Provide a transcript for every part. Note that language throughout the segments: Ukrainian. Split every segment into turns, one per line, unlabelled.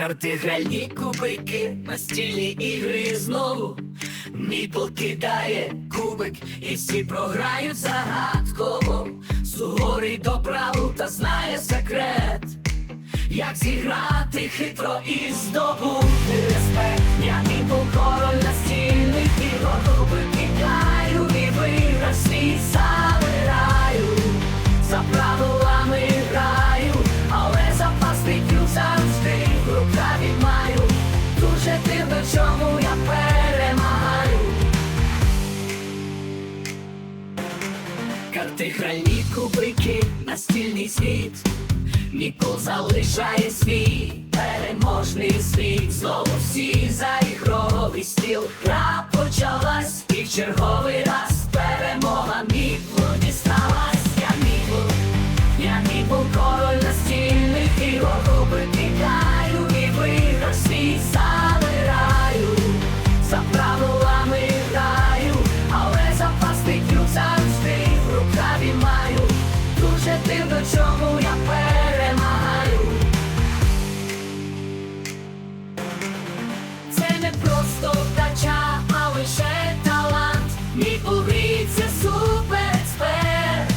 Карти гральні кубики, настільні ігри знову. Міпл кидає кубик, і всі програють загадково. Суворий до правил та знає секрет. Як зіграти хитро і здобути Карти гральні кубики, настільний світ. Нікол залишає свій переможний світ. Знову всі за ігровий стіл. Гра почалась і черговий раз Дивно, чому я перемагаю Це не просто вдача, а лише талант. Мій у суперспер,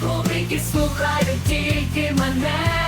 Кубики слухають тільки мене